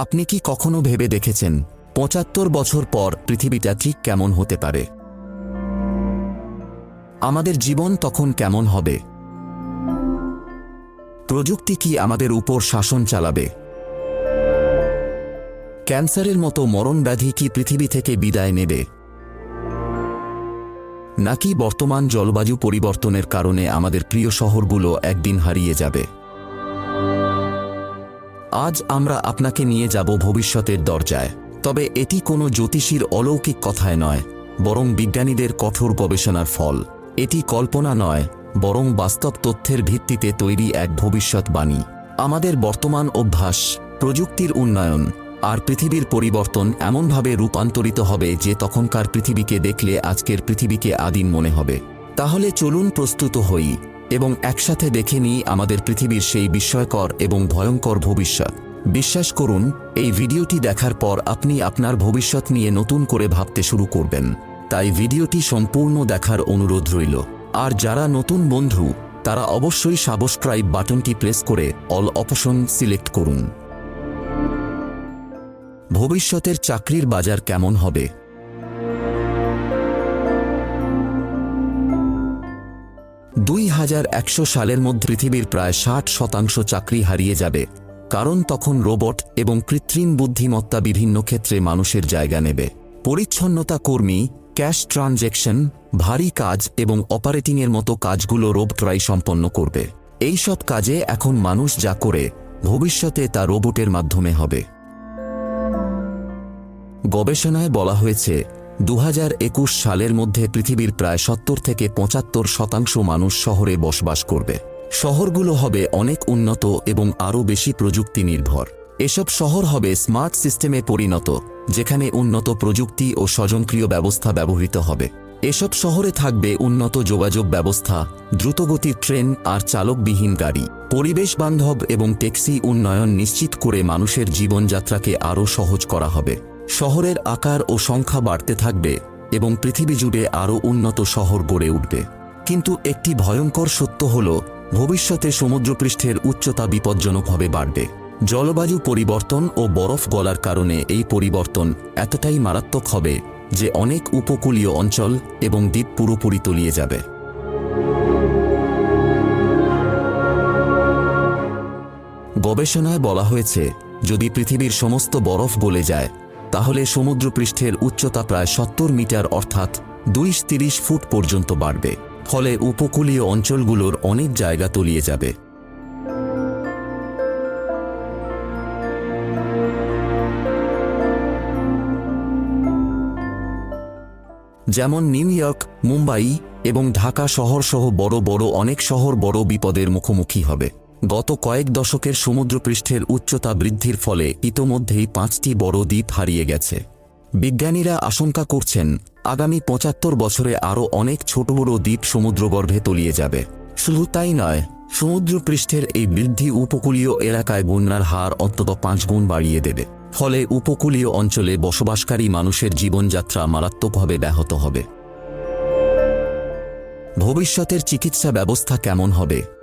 আপনি কি কখনো ভেবে দেখেছেন পঁচাত্তর বছর পর পৃথিবীটা ঠিক কেমন হতে পারে? আমাদের জীবন তখন কেমন হবে? প্রযুক্তি কি আমাদের উপর শাসন চালাবে? ক্যান্সারের মতো মরণ ব্যাধি কি পৃথিবী থেকে বিদায় নেবে? নাকি বর্তমান জলবায়ু পরিবর্তনের কারণে আমাদের প্রিয় শহরগুলো একদিন হারিয়ে যাবে? আজ আমরা আপনাকে নিয়ে যাব ভবিষ্যতের দরজায়। তবে এটি কোনো জ্যোতিষীর অলৌকিক কথায় নয়, বরং বিজ্ঞানীদের কঠোর গবেষণার ফল। এটি কল্পনা নয়, বরং বাস্তব তথ্যের ভিত্তিতে তৈরি এক ভবিষ্যৎবাণী আমাদের বর্তমান অভ্যাস, প্রযুক্তির উন্নয়ন আর পৃথিবীর পরিবর্তন এমনভাবে রূপান্তরিত হবে যে তখনকার পৃথিবীকে দেখলে আজকের পৃথিবীকে আদিম মনে হবে। তাহলে চলুন প্রস্তুত হই। এবং একসাথে দেখে নিই আমাদের পৃথিবীর সেই বিস্ময়কর এবং ভয়ঙ্কর ভবিষ্যৎ। বিশ্বাস করুন, এই ভিডিওটি দেখার পর আপনি আপনার ভবিষ্যৎ নিয়ে নতুন করে ভাবতে শুরু করবেন। তাই ভিডিওটি সম্পূর্ণ দেখার অনুরোধ রইল। আর যারা নতুন বন্ধু, তারা অবশ্যই সাবস্ক্রাইব বাটনটি প্রেস করে অল অপশন সিলেক্ট করুন। ভবিষ্যতের চাকরির বাজার কেমন হবে? দুই হাজার একশো সালের মধ্যে পৃথিবীর প্রায় ষাট শতাংশ চাকরি হারিয়ে যাবে। কারণ তখন রোবট এবং কৃত্রিম বুদ্ধিমত্তা বিভিন্ন ক্ষেত্রে মানুষের জায়গা নেবে। পরিচ্ছন্নতা কর্মী, ক্যাশ ট্রানজ্যাকশন ভারী কাজ এবং অপারেটিংয়ের মতো কাজগুলো রোবটরাই সম্পন্ন করবে। এই সব কাজে এখন মানুষ যা করে, ভবিষ্যতে তা রোবটের মাধ্যমে হবে। গবেষণায় বলা হয়েছে দু হাজার একুশ সালের মধ্যে পৃথিবীর প্রায় সত্তর থেকে পঁচাত্তর শতাংশ মানুষ শহরে বসবাস করবে। শহরগুলো হবে অনেক উন্নত এবং আরও বেশি প্রযুক্তি নির্ভর এসব শহর হবে স্মার্ট সিস্টেমে পরিণত, যেখানে উন্নত প্রযুক্তি ও স্বজনক্রিয় ব্যবস্থা ব্যবহৃত হবে। এসব শহরে থাকবে উন্নত যোগাযোগ ব্যবস্থা, দ্রুতগতির ট্রেন আর চালকবিহীন গাড়ি। পরিবেশ বান্ধব এবং ট্যাক্সি উন্নয়ন নিশ্চিত করে মানুষের জীবনযাত্রাকে আরও সহজ করা হবে। শহরের আকার ও সংখ্যা বাড়তে থাকবে এবং পৃথিবী জুড়ে আরও উন্নত শহর গড়ে উঠবে। কিন্তু একটি ভয়ঙ্কর সত্য হল, ভবিষ্যতে সমুদ্রপৃষ্ঠের উচ্চতা বিপজ্জনকভাবে বাড়বে। জলবায়ু পরিবর্তন ও বরফ গলার কারণে এই পরিবর্তন এতটাই মারাত্মক হবে যে অনেক উপকূলীয় অঞ্চল এবং দ্বীপ পুরোপুরি তলিয়ে যাবে। গবেষণায় বলা হয়েছে, যদি পৃথিবীর সমস্ত বরফ গলে যায় তাহলে সমুদ্রপৃষ্ঠের উচ্চতা প্রায় সত্তর মিটার অর্থাৎ দুইশ তিরিশ ফুট পর্যন্ত বাড়বে। ফলে উপকূলীয় অঞ্চলগুলোর অনেক জায়গা তলিয়ে যাবে। যেমন নিউ ইয়র্ক, মুম্বাই এবং ঢাকা শহর সহ বড় বড় অনেক শহর বড় বিপদের মুখোমুখি হবে। গত কয়েক দশকের সমুদ্রপৃষ্ঠের উচ্চতা বৃদ্ধির ফলে ইতোমধ্যেই পাঁচটি বড় দ্বীপ হারিয়ে গেছে। বিজ্ঞানীরা আশঙ্কা করছেন, আগামী পঁচাত্তর বছরে আরও অনেক ছোট বড় দ্বীপ সমুদ্রগর্ভে তলিয়ে যাবে। শুধু তাই নয়, সমুদ্রপৃষ্ঠের এই বৃদ্ধি উপকূলীয় এলাকায় বন্যার হার অন্তত পাঁচ গুণ বাড়িয়ে দেবে। ফলে উপকূলীয় অঞ্চলে বসবাসকারী মানুষের জীবনযাত্রা মারাত্মকভাবে ব্যাহত হবে। ভবিষ্যতের চিকিৎসা ব্যবস্থা কেমন হবে?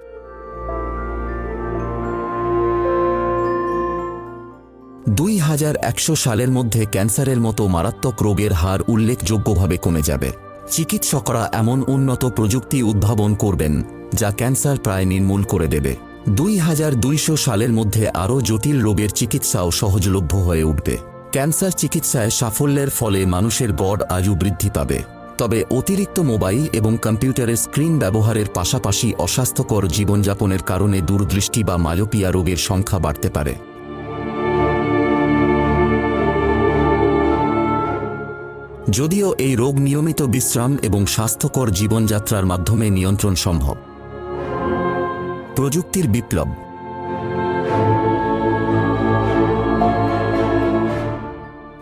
দুই হাজার একশো সালের মধ্যে ক্যান্সারের মতো মারাত্মক রোগের হার উল্লেখযোগ্যভাবে কমে যাবে। চিকিৎসকরা এমন উন্নত প্রযুক্তি উদ্ভাবন করবেন যা ক্যান্সার প্রায় নির্মূল করে দেবে। দুই হাজার দুইশো সালের মধ্যে আরও জটিল রোগের চিকিৎসাও সহজলভ্য হয়ে উঠবে। ক্যান্সার চিকিৎসায় সাফল্যের ফলে মানুষের গড় আয়ু বৃদ্ধি পাবে। তবে অতিরিক্ত মোবাইল এবং কম্পিউটারের স্ক্রিন ব্যবহারের পাশাপাশি অস্বাস্থ্যকর জীবনযাপনের কারণে দূরদৃষ্টি বা মায়োপিয়া রোগের সংখ্যা বাড়তে পারে। যদিও এই রোগ নিয়মিত বিশ্রাম এবং স্বাস্থ্যকর জীবনযাত্রার মাধ্যমে নিয়ন্ত্রণ সম্ভব। প্রযুক্তির বিপ্লব।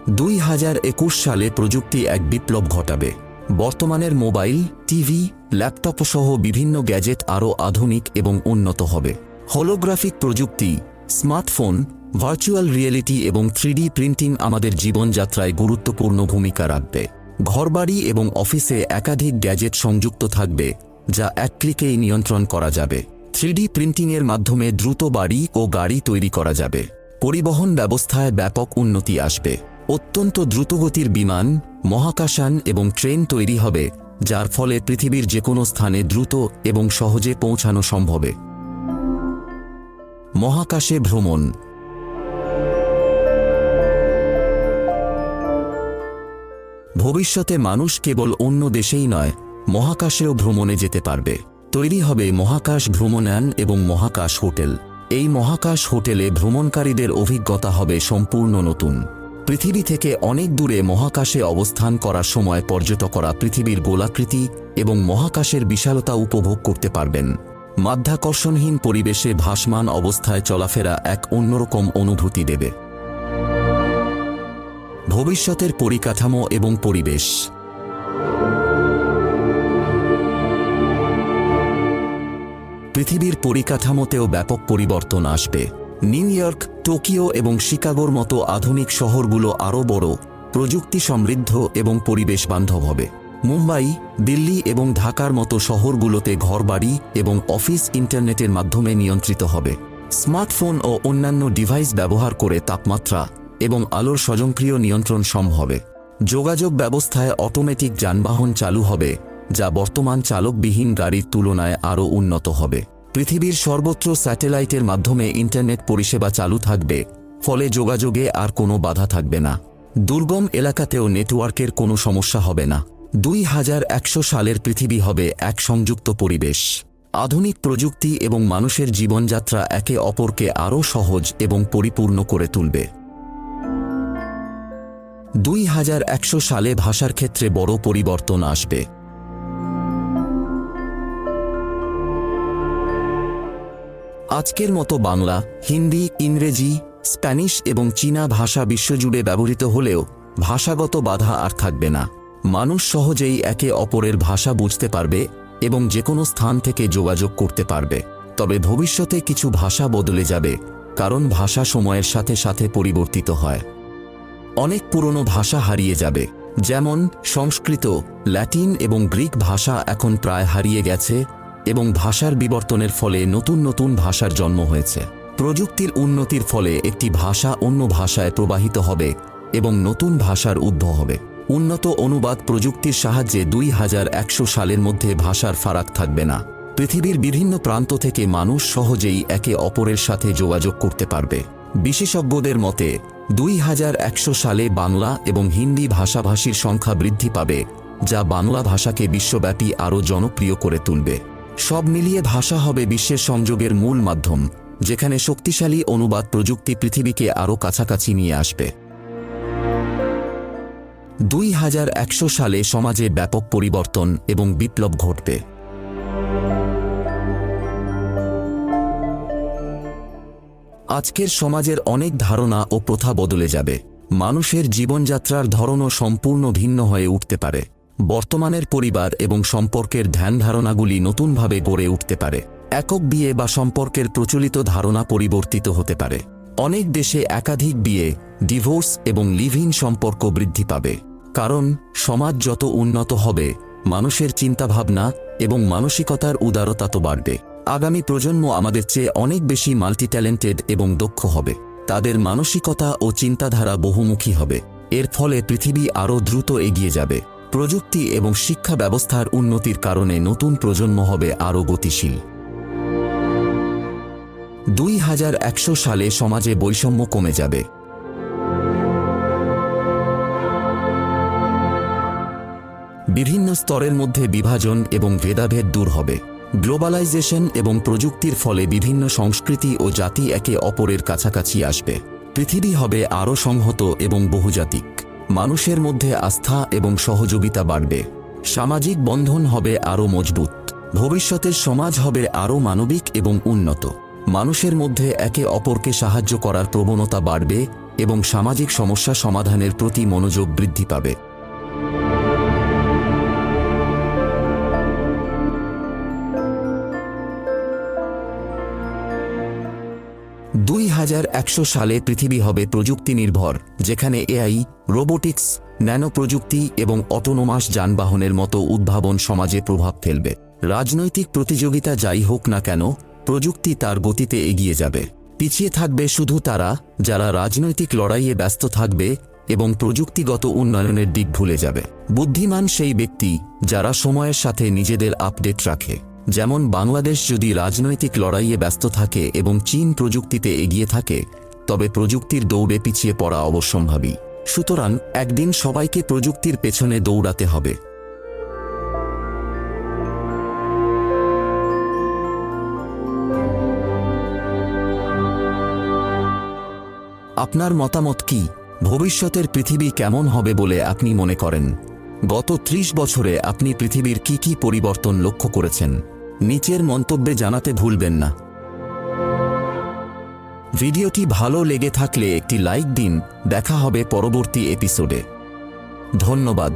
দুই হাজার একুশ সালে প্রযুক্তি এক বিপ্লব ঘটাবে। বর্তমানের মোবাইল, টিভি, ল্যাপটপ সহ বিভিন্ন গ্যাজেট আরও আধুনিক এবং উন্নত হবে। হোলোগ্রাফিক প্রযুক্তি, স্মার্টফোন ভার্চুয়াল রিয়েলিটি এবং থ্রিডি প্রিন্টিং আমাদের জীবনযাত্রায় গুরুত্বপূর্ণ ভূমিকা রাখবে। ঘরবাড়ি এবং অফিসে একাধিক গ্যাজেট সংযুক্ত থাকবে, যা এক ক্লিকেই নিয়ন্ত্রণ করা যাবে। থ্রিডি প্রিন্টিংয়ের মাধ্যমে দ্রুত বাড়ি ও গাড়ি তৈরি করা যাবে। পরিবহন ব্যবস্থায় ব্যাপক উন্নতি আসবে। অত্যন্ত দ্রুতগতির বিমান, মহাকাশান এবং ট্রেন তৈরি হবে, যার ফলে পৃথিবীর যে কোনো স্থানে দ্রুত এবং সহজে পৌঁছানো সম্ভবে। মহাকাশে ভ্রমণ ভবিষ্যতে মানুষ কেবল অন্য দেশেই নয়, মহাকাশেও ভ্রমণে যেতে পারবে। তৈরি হবে মহাকাশ ভ্রমণায়ন এবং মহাকাশ হোটেল। এই মহাকাশ হোটেলে ভ্রমণকারীদের অভিজ্ঞতা হবে সম্পূর্ণ নতুন। পৃথিবী থেকে অনেক দূরে মহাকাশে অবস্থান করার সময় পর্যটকরা পৃথিবীর গোলাকৃতি এবং মহাকাশের বিশালতা উপভোগ করতে পারবেন। মাধ্যাকর্ষণহীন পরিবেশে ভাসমান অবস্থায় চলাফেরা এক অন্যরকম অনুভূতি দেবে। ভবিষ্যতের পরিকাঠামো এবং পরিবেশ। পৃথিবীর পরিকাঠামোতেও ব্যাপক পরিবর্তন আসবে। নিউ ইয়র্ক, টোকিও এবং শিকাগোর মতো আধুনিক শহরগুলো আরও বড়, প্রযুক্তি সমৃদ্ধ এবং পরিবেশ বান্ধব হবে। মুম্বাই, দিল্লি এবং ঢাকার মতো শহরগুলোতে ঘরবাড়ি এবং অফিস ইন্টারনেটের মাধ্যমে নিয়ন্ত্রিত হবে। স্মার্টফোন ও অন্যান্য ডিভাইস ব্যবহার করে তাপমাত্রা এবং আলোর স্বয়ংক্রিয় নিয়ন্ত্রণ সম্ভবে যোগাযোগ ব্যবস্থায় অটোমেটিক যানবাহন চালু হবে, যা বর্তমান চালকবিহীন গাড়ির তুলনায় আরও উন্নত হবে। পৃথিবীর সর্বত্র স্যাটেলাইটের মাধ্যমে ইন্টারনেট পরিষেবা চালু থাকবে, ফলে যোগাযোগে আর কোনো বাধা থাকবে না। দুর্গম এলাকাতেও নেটওয়ার্কের কোনো সমস্যা হবে না। দুই হাজার একশো সালের পৃথিবী হবে এক সংযুক্ত পরিবেশ। আধুনিক প্রযুক্তি এবং মানুষের জীবনযাত্রা একে অপরকে আরও সহজ এবং পরিপূর্ণ করে তুলবে। দুই হাজার একশো সালে ভাষার ক্ষেত্রে বড় পরিবর্তন আসবে। আজকের মতো বাংলা, হিন্দি, ইংরেজি, স্প্যানিশ এবং চীনা ভাষা বিশ্বজুড়ে ব্যবহৃত হলেও ভাষাগত বাধা আর থাকবে না। মানুষ সহজেই একে অপরের ভাষা বুঝতে পারবে এবং যে কোনো স্থান থেকে যোগাযোগ করতে পারবে। তবে ভবিষ্যতে কিছু ভাষা বদলে যাবে, কারণ ভাষা সময়ের সাথে সাথে পরিবর্তিত হয়। অনেক পুরনো ভাষা হারিয়ে যাবে, যেমন সংস্কৃত, ল্যাটিন এবং গ্রিক ভাষা এখন প্রায় হারিয়ে গেছে এবং ভাষার বিবর্তনের ফলে নতুন নতুন ভাষার জন্ম হয়েছে। প্রযুক্তির উন্নতির ফলে একটি ভাষা অন্য ভাষায় প্রবাহিত হবে এবং নতুন ভাষার উদ্ভব হবে। উন্নত অনুবাদ প্রযুক্তির সাহায্যে দুই হাজার একশো সালের মধ্যে ভাষার ফারাক থাকবে না। পৃথিবীর বিভিন্ন প্রান্ত থেকে মানুষ সহজেই একে অপরের সাথে যোগাযোগ করতে পারবে। বিশেষজ্ঞদের মতে দুই হাজার একশো সালে বাংলা এবং হিন্দি ভাষাভাষীর সংখ্যা বৃদ্ধি পাবে, যা বাংলা ভাষাকে বিশ্বব্যাপী আরও জনপ্রিয় করে তুলবে। সব মিলিয়ে ভাষা হবে বিশ্বের সংযোগের মূল মাধ্যম, যেখানে শক্তিশালী অনুবাদ প্রযুক্তি পৃথিবীকে আরও কাছাকাছি নিয়ে আসবে। দুই হাজার একশো সালে সমাজে ব্যাপক পরিবর্তন এবং বিপ্লব ঘটবে। আজকের সমাজের অনেক ধারণা ও প্রথা বদলে যাবে। মানুষের জীবনযাত্রার ধরনও সম্পূর্ণ ভিন্ন হয়ে উঠতে পারে। বর্তমানের পরিবার এবং সম্পর্কের ধ্যান ধারণাগুলি নতুনভাবে গড়ে উঠতে পারে। একক বিয়ে বা সম্পর্কের প্রচলিত ধারণা পরিবর্তিত হতে পারে। অনেক দেশে একাধিক বিয়ে, ডিভোর্স এবং লিভিং সম্পর্ক বৃদ্ধি পাবে। কারণ, সমাজ যত উন্নত হবে, মানুষের চিন্তাভাবনা এবং মানসিকতার উদারতা তো বাড়বে। আগামী প্রজন্ম আমাদের চেয়ে অনেক বেশি মাল্টি ট্যালেন্টেড এবং দক্ষ হবে। তাদের মানসিকতা ও চিন্তাধারা বহুমুখী হবে। এর ফলে পৃথিবী আরও দ্রুত এগিয়ে যাবে। প্রযুক্তি এবং শিক্ষা ব্যবস্থার উন্নতির কারণে নতুন প্রজন্ম হবে আরও গতিশীল। দুই হাজার একশো সালে সমাজে বৈষম্য কমে যাবে। বিভিন্ন স্তরের মধ্যে বিভাজন এবং ভেদাভেদ দূর হবে। গ্লোবালাইজেশন এবং প্রযুক্তির ফলে বিভিন্ন সংস্কৃতি ও জাতি একে অপরের কাছাকাছি আসবে। পৃথিবী হবে আরও সংহত এবং বহুজাতিক। মানুষের মধ্যে আস্থা এবং সহযোগিতা বাড়বে। সামাজিক বন্ধন হবে আরও মজবুত। ভবিষ্যতের সমাজ হবে আরও মানবিক এবং উন্নত। মানুষের মধ্যে একে অপরকে সাহায্য করার প্রবণতা বাড়বে এবং সামাজিক সমস্যা সমাধানের প্রতি মনোযোগ বৃদ্ধি পাবে। দুই হাজার একশো সালে পৃথিবী হবে প্রযুক্তি নির্ভর যেখানে এআই, রোবোটিক্স ন্যানো প্রযুক্তি এবং অটোনোমাস যানবাহনের মতো উদ্ভাবন সমাজে প্রভাব ফেলবে। রাজনৈতিক প্রতিযোগিতা যাই হোক না কেন, প্রযুক্তি তার গতিতে এগিয়ে যাবে। পিছিয়ে থাকবে শুধু তারা, যারা রাজনৈতিক লড়াইয়ে ব্যস্ত থাকবে এবং প্রযুক্তিগত উন্নয়নের দিক ভুলে যাবে। বুদ্ধিমান সেই ব্যক্তি যারা সময়ের সাথে নিজেদের আপডেট রাখে। যেমন বাংলাদেশ যদি রাজনৈতিক লড়াইয়ে ব্যস্ত থাকে এবং চীন প্রযুক্তিতে এগিয়ে থাকে, তবে প্রযুক্তির দৌড়ে পিছিয়ে পড়া অবশ্যম্ভাবী। সুতরাং একদিন সবাইকে প্রযুক্তির পেছনে দৌড়াতে হবে। আপনার মতামত কি? ভবিষ্যতের পৃথিবী কেমন হবে বলে আপনি মনে করেন? গত ত্রিশ বছরে আপনি পৃথিবীর কি কি পরিবর্তন লক্ষ্য করেছেন? নিচের মন্তব্যে জানাতে ভুলবেন না। ভিডিওটি ভালো লেগে থাকলে একটি লাইক দিন। দেখা হবে পরবর্তী এপিসোডে। ধন্যবাদ।